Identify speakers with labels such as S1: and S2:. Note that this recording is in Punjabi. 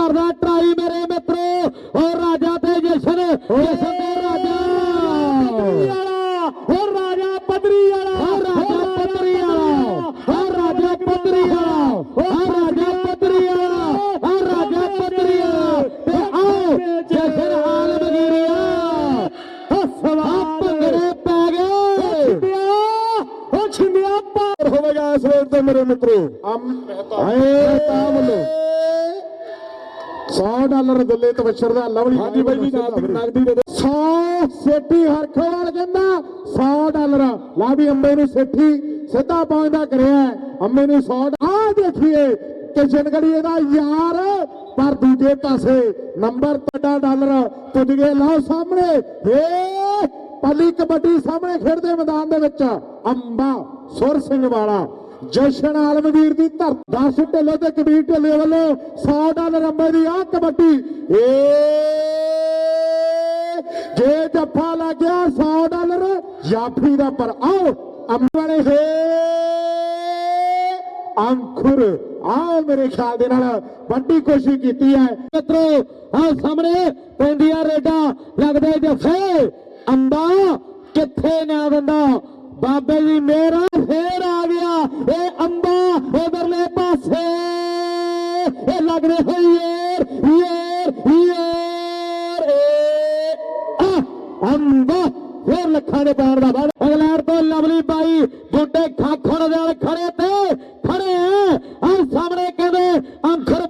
S1: ਲੜਾਈ ਮੇਰੇ ਮਿੱਤਰੋ। ਉਹ ਰਾਜਾ ਤੇ ਜਸ਼ਨ ਜਸ਼ਨ ਤੇ ਰਾਜਾ।
S2: ਹੋਰ ਰਾਜਾ ਪਦਰੀ ਵਾਲਾ।
S1: ਉਹ ਰਾਜਾ ਪੱਤਰੀ ਵਾਲਾ। ਉਹ ਰਾਜਾ ਪੱਤਰੀ ਵਾਲਾ। ਉਹ ਰਾਜਾ ਪੱਤਰੀ ਵਾਲਾ। ਉਹ ਰਾਜਾ ਪੱਤਰੀ ਵਾਲਾ। ਤੇ ਆਓ ਜਸ਼ਨ ਆਲਮਗੀਰੀਆ
S2: ਹਸਵਾ
S1: ਭੰਗੜੇ ਪੈ ਗਏ।
S2: ਉਹ ਛਿੰਦਿਆ। ਪਾਰ ਹੋਵੇਗਾ ਇਸ ਵੇਲੇ ਤੇ ਮੇਰੇ ਮਿੱਤਰੋ। ਅਮ
S1: ਹਾਏ ਤਾਂ ਵੱਲੋਂ।
S2: 100 ਡਾਲਰ ਦਿੱਲੇ ਤਵਸ਼ਰ ਦਾ ਲਵਲੀ ਹਾਂਜੀ ਬਾਈ ਜੀ ਨਗਦੀ ਦੇ 100 ਸੇਠੀ ਹਰਖੋਵਾਲ ਕਹਿੰਦਾ 100 ਡਾਲਰ। ਲਾ ਵੀ ਅੰਬੇ ਨੂੰ ਸੇਠੀ ਸਿੱਧਾ ਪਹੁੰਚਦਾ ਕਰਿਆ। ਅੰਬੇ ਨੂੰ 100 ਆ ਦੇਖੀਏ ਕਿਸ਼ਨਗੜੀ ਇਹਦਾ ਯਾਰ ਪਰ ਦੂਜੇ ਪਾਸੇ ਨੰਬਰ ਤੁਹਾਡਾ ਡਾਲਰ ਪੁੱਜ ਗਏ। ਲਓ ਸਾਹਮਣੇ ਏ ਪੱਲੀ ਕਬੱਡੀ ਸਾਹਮਣੇ ਖੇਡਦੇ ਮੈਦਾਨ ਦੇ ਵਿੱਚ ਅੰਬਾ ਸੁਰ ਸਿੰਘ ਵਾਲਾ। ਜਸ਼ਨ ਆਲਮਗੀਰ ਦੀ ਧਰ 10 ਢਿੱਲੋਂ ਤੇ ਕਬੀਰ ਢਿੱਲੇ ਵੱਲੋਂ 100 ਡਾਲਰ ਅੰਬੇ ਦੀ ਆ ਕਬੱਡੀ। ਏ ਜੇ ਜੱਫਾ ਲੱਗ 100 ਡਾਲਰ, ਜਾਫੀ ਦਾ ਪਰ ਆਓ, ਅੰਬੇ ਹੇ ਅੰਖੁਰ, ਆਓ ਮੇਰੇ ਖਿਆਲ ਦੇ ਨਾਲ ਵੱਡੀ ਕੋਸ਼ਿਸ਼ ਕੀਤੀ ਹੈ।
S1: ਮਿੱਤਰੋ ਆ ਸਾਹਮਣੇ ਪੈਂਦੀਆਂ ਰੇਡਾਂ ਲੱਗਦਾ ਜੱਫੇ, ਅੰਬਾ ਕਿੱਥੇ ਨਾ ਦਿੰਦਾ? ਬਾਬੇ ਦੀ ਮੇਰਾ ਫੇਰ ਆ ਗਿਆ ਇਹ ਅੰਬਾ ਉਧਰਲੇ ਪਾਸੇ ਇਹ ਲੱਗਦੇ ਹੋਈ ਯਾਰ ਯਾਰ ਯਾਰ ਏ ਆ ਅੰਬਾ ਫੇਰ ਲੱਖਾਂ ਦੇ ਪੈਰ ਦਾ ਬਾਦ ਇੰਗਲੈਂਡ ਤੋਂ ਲਵਲੀ ਬਾਈ ਬੁੱਢੇ ਖਾਖਣ ਦੇ ਨਾਲ ਖੜੇ ਤੇ ਖੜੇ ਆ ਆ ਸਾਹਮਣੇ ਕਹਿੰਦੇ ਅੰਕਰ